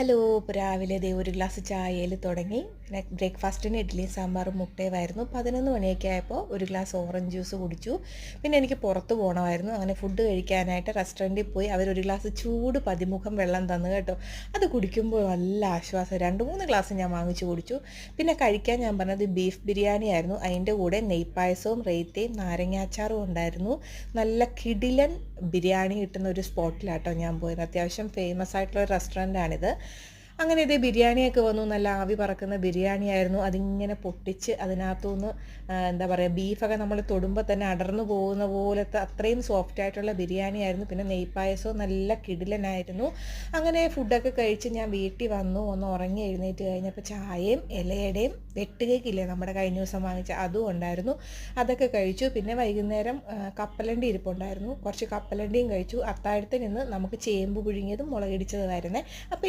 Hello ഇപ്പോൾ രാവിലെ ദേ ഒരു ഗ്ലാസ് ചായയിൽ തുടങ്ങി. ബ്രേക്ക്ഫാസ്റ്റിന് ഇഡ്ഡലിയും സാമ്പാറും മുട്ടയുമായിരുന്നു. പതിനൊന്ന് മണിയൊക്കെ ആയപ്പോൾ ഒരു ഗ്ലാസ് ഓറഞ്ച് ജ്യൂസ് കുടിച്ചു. പിന്നെ എനിക്ക് പുറത്ത് പോകണമായിരുന്നു അങ്ങനെ ഫുഡ് കഴിക്കാനായിട്ട് റെസ്റ്റോറന്റിൽ പോയി. അവരൊരു ഗ്ലാസ് ചൂട് പതിമുഖം വെള്ളം തന്നു കേട്ടോ. അത് കുടിക്കുമ്പോൾ നല്ല ആശ്വാസം. രണ്ട് മൂന്ന് ഗ്ലാസ് ഞാൻ വാങ്ങിച്ചു കുടിച്ചു. പിന്നെ കഴിക്കാൻ ഞാൻ പറഞ്ഞത് ബീഫ് ബിരിയാണി ആയിരുന്നു. അതിന്റെ കൂടെ നെയ്പ്പായസവും റേത്തയും നാരങ്ങാച്ചാറും ഉണ്ടായിരുന്നു. നല്ല കിടിലൻ ബിരിയാണി കിട്ടുന്ന ഒരു സ്പോട്ടിലാട്ടോ ഞാൻ പോയത്. അത്യാവശ്യം ഫേമസ് ആയിട്ടുള്ള ഒരു റെസ്റ്റോറന്റാണിത് അങ്ങനെ ഇതേ ബിരിയാണിയൊക്കെ വന്നു നല്ല ആവി പറക്കുന്ന ബിരിയാണി ആയിരുന്നു. അതിങ്ങനെ പൊട്ടിച്ച് അതിനകത്തുനിന്ന് എന്താ പറയുക ബീഫൊക്കെ നമ്മൾ തൊടുമ്പോൾ തന്നെ അടർന്നു പോകുന്ന പോലത്തെ അത്രയും സോഫ്റ്റ് ആയിട്ടുള്ള ബിരിയാണി ആയിരുന്നു. പിന്നെ നെയ്പ്പായസവും നല്ല കിടിലനായിരുന്നു. അങ്ങനെ ഫുഡൊക്കെ കഴിച്ച് ഞാൻ വീട്ടിൽ വന്നു. ഒന്ന് ഉറങ്ങി എഴുന്നേറ്റ് കഴിഞ്ഞപ്പോൾ ചായയും ഇലയുടെയും വെട്ടുകേക്കില്ലേ നമ്മുടെ കഴിഞ്ഞ ദിവസം വാങ്ങിച്ച അതും ഉണ്ടായിരുന്നു. അതൊക്കെ കഴിച്ചു. പിന്നെ വൈകുന്നേരം കപ്പലണ്ടി ഇരിപ്പുണ്ടായിരുന്നു. കുറച്ച് കപ്പലണ്ടിയും കഴിച്ചു. അത്താഴത്തിൽ നിന്ന് നമുക്ക് ചേമ്പ് പുഴുങ്ങിയതും മുളകിടിച്ചതുമായിരുന്നേ അപ്പോൾ